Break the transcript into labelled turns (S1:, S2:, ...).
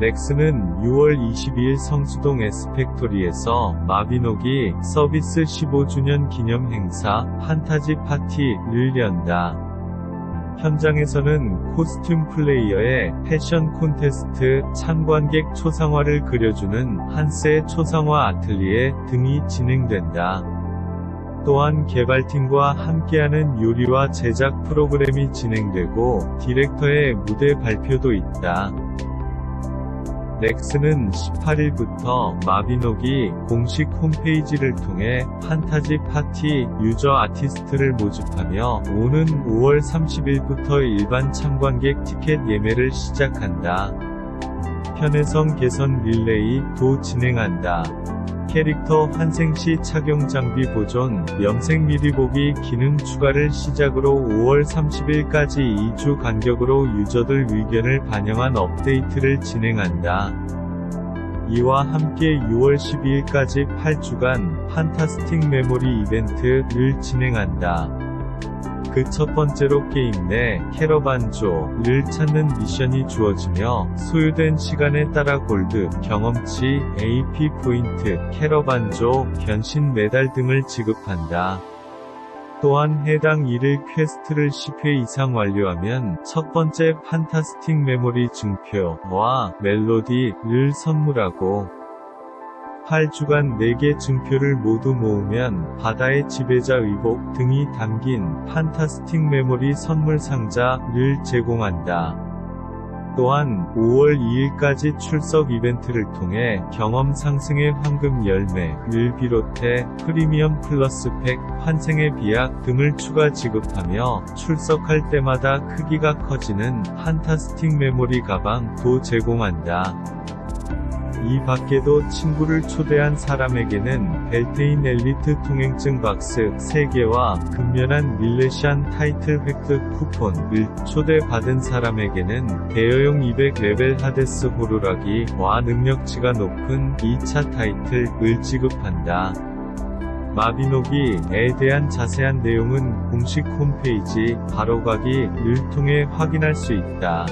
S1: 렉스는 6월 22일 성수동 에스팩토리에서 마비노기 서비스 15주년 기념 행사 판타지 파티를 연다. 현장에서는 코스튬 플레이어의 패션 콘테스트, 참관객 초상화를 그려주는 한스의 초상화 아틀리에 등이 진행된다. 또한 개발팀과 함께하는 요리와 제작 프로그램이 진행되고 디렉터의 무대 발표도 있다. 렉스는 18일부터 마비노기 공식 홈페이지를 통해 판타지 파티 유저 아티스트를 모집하며 오는 5월 30일부터 일반 참관객 티켓 예매를 시작한다. 편의성 개선 릴레이 도 진행한다. 캐릭터 환생 시 착용 장비 보존, 염색 미리 보기 기능 추가를 시작으로 5월 30일까지 2주 간격으로 유저들 의견을 반영한 업데이트를 진행한다. 이와 함께 6월 12일까지 8주간 판타스틱 메모리 이벤트를 진행한다. 그 첫 번째로 게임 내 캐러반조를 찾는 미션이 주어지며 소요된 시간에 따라 골드, 경험치, AP 포인트, 캐러반조, 변신 메달 등을 지급한다. 또한 해당 1일 퀘스트를 10회 이상 완료하면 첫 번째 판타스틱 메모리 증표와 멜로디를 선물하고 8주간 4개 증표를 모두 모으면 바다의 지배자 의복 등이 담긴 판타스틱 메모리 선물 상자를 제공한다. 또한 5월 2일까지 출석 이벤트를 통해 경험 상승의 황금 열매를 비롯해 프리미엄 플러스 팩, 환생의 비약 등을 추가 지급하며 출석할 때마다 크기가 커지는 판타스틱 메모리 가방도 제공한다. 이 밖에도 친구를 초대한 사람에게는 벨테인 엘리트 통행증 박스 3개와 근면한 밀레시안 타이틀 획득 쿠폰을 초대받은 사람에게는 대여용 200 레벨 하데스 호루라기와 능력치가 높은 2차 타이틀을 지급한다. 마비노기에 대한 자세한 내용은 공식 홈페이지 바로가기를 통해 확인할 수 있다.